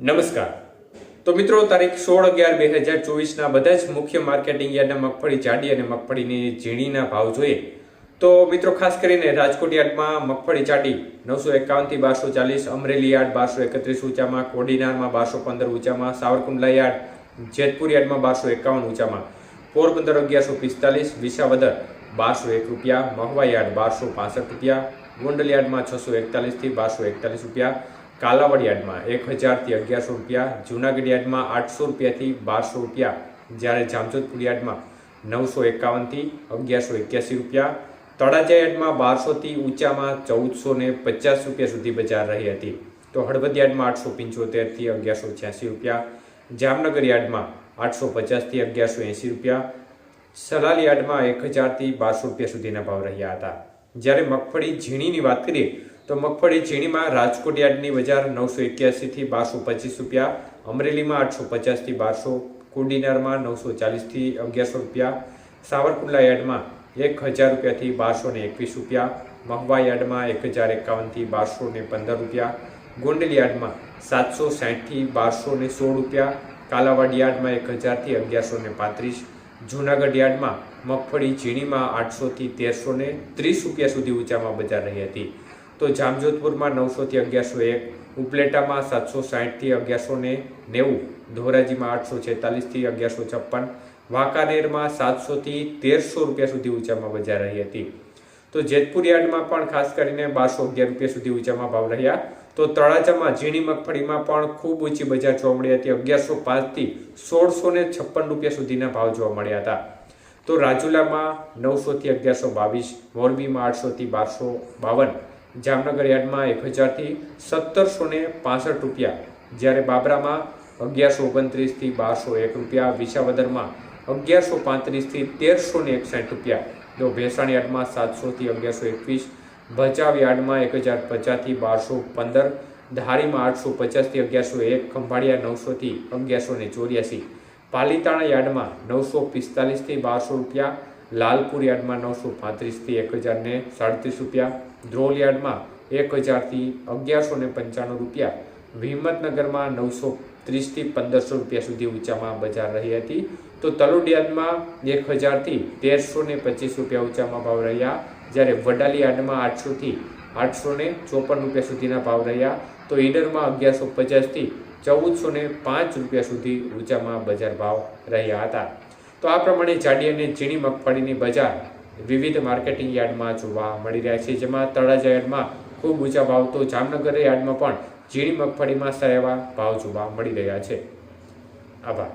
નમસ્કાર. તો મિત્રો, તારીખ સોળ અગિયાર બે હજાર ચોવીસના બધા જ મુખ્ય માર્કેટિંગ યાર્ડના મગફળી જાડી અને મગફળીની ઝીણીના ભાવ જોઈએ. તો મિત્રો, ખાસ કરીને રાજકોટ યાર્ડમાં મગફળી જાડી નવસો એકાવનથી બારસો ચાલીસ, અમરેલી યાર્ડ બારસો એકત્રીસ ઊંચામાં, કોડીનારમાં બારસો પંદર ઊંચામાં, સાવરકુંડલા યાર્ડ જેતપુર યાર્ડમાં બારસો એકાવન ઊંચામાં, પોરબંદર અગિયારસો પિસ્તાલીસ, વિસાવદર બારસો એક રૂપિયા, મહવા યાર્ડ બારસો પાસઠ રૂપિયા, ગોંડલ યાર્ડમાં છસો એકતાલીસથી બારસો એકતાલીસ રૂપિયા કાલાવડ યાર્ડમાં એક હજારથી અગિયારસો રૂપિયા, જૂનાગઢ યાર્ડમાં આઠસો રૂપિયાથી બારસો રૂપિયા, જ્યારે જામજોધપુર યાર્ડમાં નવસો એકાવનથી અગિયારસો એક્યાસી રૂપિયા, તળાજા યાર્ડમાં બારસોથી ઊંચામાં ચૌદસો ને પચાસ રૂપિયા સુધી બજાર રહી હતી. તો હળવદ યાર્ડમાં આઠસો પંચોતેરથી અગિયારસો છ્યાસી રૂપિયા, જામનગર યાર્ડમાં આઠસો પચાસથી અગિયારસો એંસી રૂપિયા, સલાલ યાર્ડમાં એક હજારથી બારસો રૂપિયા સુધીના ભાવ રહ્યા હતા. જ્યારે મગફળી, ઝીણીની વાત કરીએ તો મગફળી ઝીણીમાં રાજકોટ યાર્ડની બજાર નવસો એક્યાસીથી બારસો પચીસ રૂપિયા, અમરેલીમાં આઠસો પચાસથી બારસો, કુડીનારમાં નવસો ચાલીસથી અગિયારસો રૂપિયા, સાવરકુંડલા યાર્ડમાં એક હજાર રૂપિયાથી બારસો ને એકવીસ રૂપિયા, મહવા યાર્ડમાં એક હજાર એકાવનથી બારસો ને પંદર રૂપિયા, ગોંડલ યાર્ડમાં સાતસો સાઠથી બારસો ને સોળ રૂપિયા, કાલાવાડ યાર્ડમાં એક હજારથી અગિયારસો ને પાંત્રીસ, જૂનાગઢ યાર્ડમાં મગફળી ઝીણીમાં આઠસોથી તેરસો ને ત્રીસ રૂપિયા સુધી ઊંચામાં બજાર રહી હતી. તો જામજોધપુરમાં નવસોથી અગિયારસો એક, ઉપલેટામાં સાતસો સાઠથી અગિયારસો ને નેવું, ધોરાજીમાં આઠસો છેતાલીસથી અગિયારસો છપ્પન, વાંકાનેરમાં સાતસોથી તેરસો રૂપિયા સુધી ઊંચામાં બજાર રહી હતી. તો જેતપુર યાર્ડમાં પણ ખાસ કરીને બારસો અગિયાર રૂપિયા સુધી ઊંચામાં ભાવ રહ્યા. તો તળાજામાં ઝીણી મગફળીમાં પણ ખૂબ ઊંચી બજાર જોવા મળી હતી. અગિયારસો પાંચથી સોળસો ને છપ્પન રૂપિયા સુધીના ભાવ જોવા મળ્યા હતા. તો રાજુલામાં નવસોથી અગિયારસો બાવીસ, મોરબીમાં આઠસોથી બારસો બાવન જામનગર યાર્ડમાં એક હજારથી સત્તરસો ને પાસઠ રૂપિયા, જ્યારે બાબરામાં અગિયારસો ઓગણત્રીસથી બારસો એક રૂપિયા, વિસાવદરમાં અગિયારસો પાંત્રીસથી તેરસો ને એકસાઠ રૂપિયા. તો ભેસાણ યાર્ડમાં સાતસોથી અગિયારસો એકવીસ ભચાવ યાર્ડમાં એક હજાર પચાસથી બારસો પંદર, ધારીમાં આઠસો પચાસથી અગિયારસો એક, ખંભાળિયા નવસોથી અગિયારસો ને ચોર્યાસી, પાલીતાણા યાર્ડમાં નવસો પિસ્તાલીસથી બારસો રૂપિયા લાલપુર યાર્ડમાં નવસો પાંત્રીસથી એક હજાર ને સાડત્રીસ રૂપિયા ધ્રોલ યાર્ડમાં એક હજારથી અગિયારસો ને પંચાણું રૂપિયા હિંમતનગરમાં નવસો ત્રીસથી પંદરસો રૂપિયા સુધી ઊંચામાં બજાર રહી હતી. તો તલોડિયાદમાં એક હજારથી તેરસો ને પચીસ રૂપિયા ઊંચામાં ભાવ રહ્યા. જ્યારે વડાલી યાર્ડમાં આઠસોથી આઠસો ને ચોપન રૂપિયા સુધીના ભાવ રહ્યા. તો ઈડરમાં અગિયારસો પચાસથી ચૌદસો ને પાંચ રૂપિયા સુધી ઊંચામાં બજાર ભાવ રહ્યા હતા. તો આ પ્રમાણે જાડી અને ઝીણી મગફળીની બજાર વિવિધ માર્કેટિંગ યાર્ડમાં જોવા મળી રહ્યા છે, જેમાં તળાજા યાર્ડમાં ખૂબ ઊંચા ભાવ તો જામનગર યાર્ડમાં પણ ઝીણી મગફળીમાં સારા ભાવ જોવા મળી રહ્યા છે. આભાર.